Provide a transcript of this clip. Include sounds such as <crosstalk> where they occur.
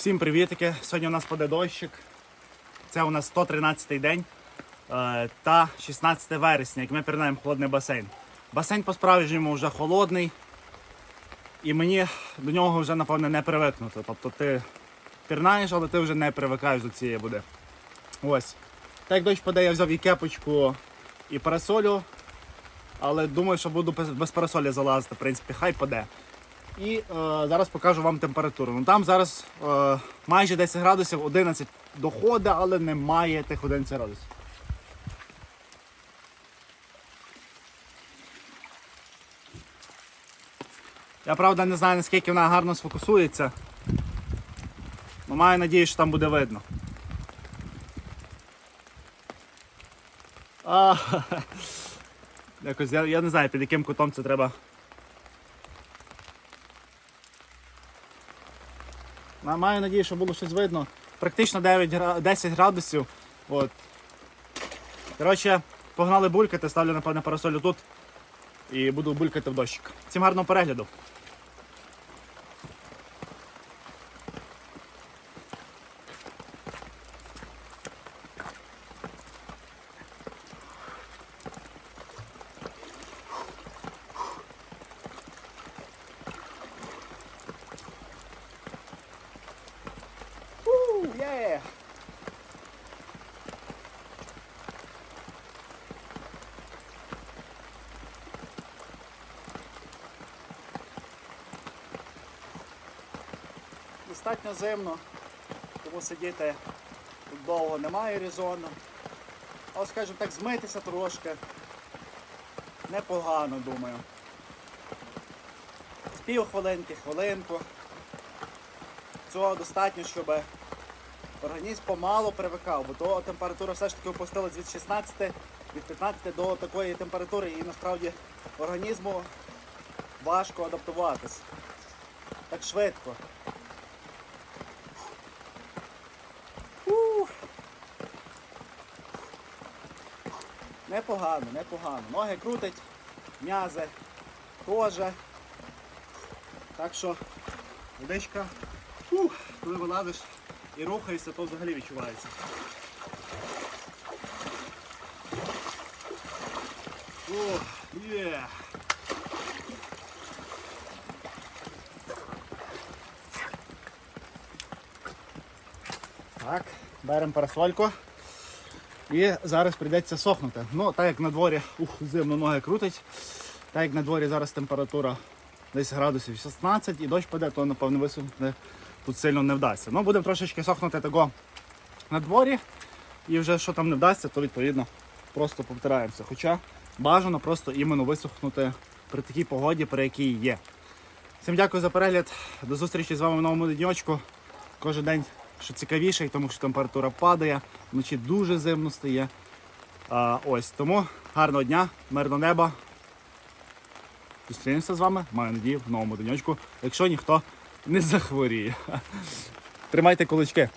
Всім привітики! Сьогодні у нас паде дощик. Це у нас 113-й день е, та 16 вересня, як ми пірнаємо холодний басейн. Басейн по-справжньому вже холодний, і мені до нього вже, напевне, не привикнути. Тобто ти пірнаєш, але ти вже не привикаєш до цієї води. Ось. Так як дощ паде, я взяв і кепочку, і парасолю, але думаю, що буду без парасолі залазити, в принципі, хай паде. І е, зараз покажу вам температуру. Ну там зараз е, майже 10 градусів, 11 доходить, але немає тих 11 градусів. Я правда не знаю наскільки вона гарно сфокусується. але маю надію, що там буде видно. А, <laughs> якось я, я не знаю під яким кутом це треба. Маю надію, що було щось видно. Практично 9, 10 градусів. От. Коротше, погнали булькати, ставлю напевне парасолю тут і буду булькати в дощик. Всім гарного перегляду. Достатньо зимно, тому сидіти тут довго немає резону. Але, скажімо так, змитися трошки. Непогано, думаю. З пів хвилинки, хвилинку. Цього достатньо, щоб організм помало привикав, бо то температура все ж таки опустилась від 16, від 15 до такої температури і насправді організму важко адаптуватись. Так швидко. Непогано, непогано. Ноги крутить, м'язи теж. Так що водичка, фух, коли вилазиш і рухаєшся, то взагалі відчувається. О, є. Так, беремо парасольку. І зараз прийдеться сохнути. Ну, так як на дворі ух, зимно ноги крутить, так як на дворі зараз температура десь градусів 16 і дощ паде, то напевно висохнути тут сильно не вдасться. Ну, будемо трошечки сохнути того на дворі. І вже що там не вдасться, то відповідно просто повтираємося. Хоча бажано просто іменно висохнути при такій погоді, при якій є. Всім дякую за перегляд. До зустрічі з вами в новому денечку. Кожен день що цікавіше, тому що температура падає, вночі дуже зимно стає. А, ось тому гарного дня, мирного неба. Зустрінемося з вами, маю надію, в новому денечку, якщо ніхто не захворіє. <laughs> Тримайте кулачки.